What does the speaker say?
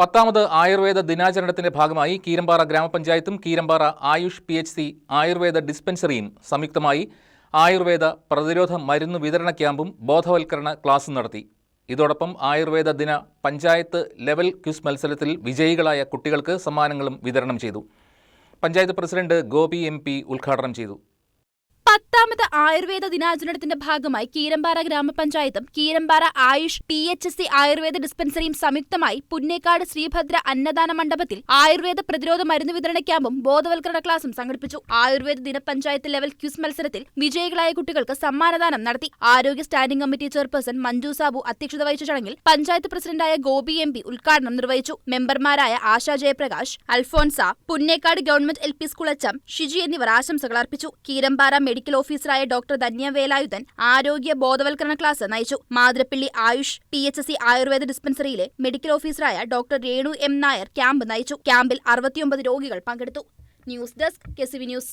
പത്താമത് ആയുർവേദ ദിനാചരണത്തിന്റെ ഭാഗമായി Keerampara ഗ്രാമപഞ്ചായത്തും Keerampara AYUSH P H C Ayurveda ഡിസ്പെൻസറിയും സംയുക്തമായി ആയുർവേദ പ്രതിരോധ മരുന്ന് വിതരണ ക്യാമ്പും ബോധവൽക്കരണ ക്ലാസും നടത്തി. ഇതോടൊപ്പം ആയുർവേദ ദിന പഞ്ചായത്ത് ലെവൽ ക്വിസ് മത്സരത്തിൽ വിജയികളായ കുട്ടികൾക്ക് സമ്മാനങ്ങളും വിതരണം ചെയ്തു. പഞ്ചായത്ത് പ്രസിഡന്റ് ഗോപി എം ഉദ്ഘാടനം ചെയ്തു. പത്താമത് ആയുർവേദ ദിനാചരണത്തിന്റെ ഭാഗമായി Keerampara ഗ്രാമപഞ്ചായത്തും Keerampara AYUSH P H S C Ayurveda ഡിസ്പെൻസറിയും സംയുക്തമായി പുന്നേക്കാട് ശ്രീഭദ്ര അന്നദാന മണ്ഡപത്തിൽ ആയുർവേദ പ്രതിരോധ മരുന്ന് വിതരണ ക്യാമ്പും ബോധവൽക്കരണ ക്ലാസും സംഘടിപ്പിച്ചു. ആയുർവേദ ദിനപഞ്ചായത്ത് ലെവൽ ക്യൂസ് മത്സരത്തിൽ വിജയികളായ കുട്ടികൾക്ക് സമ്മാനദാനം നടത്തി. ആരോഗ്യ standing committee chairperson Manju Sabu അധ്യക്ഷത വഹിച്ച ചടങ്ങിൽ പഞ്ചായത്ത് പ്രസിഡന്റായ ഗോപി എം പി ഉദ്ഘാടനം നിർവഹിച്ചു. മെമ്പർമാരായ Asha Jayaprakash Alphonsa Punnekkad government L P school Achcham Shiji എന്നിവർ ആശംസകൾ അർപ്പിച്ചു. കീരമ്പാറ മെഡിക്കൽ ഓഫീസറായ ഡോക്ടർ ധന്യ വേലായുധൻ ആരോഗ്യ ബോധവൽക്കരണ ക്ലാസ് നയിച്ചു. Mathirappally AYUSH P H C Ayurveda ഡിസ്പെൻസറിയിലെ medical ഓഫീസറായ doctor Renu M Nair camp നയിച്ചു. ക്യാമ്പിൽ അറുപത്തിയൊമ്പത് രോഗികൾ പങ്കെടുത്തു. News desk KCV news.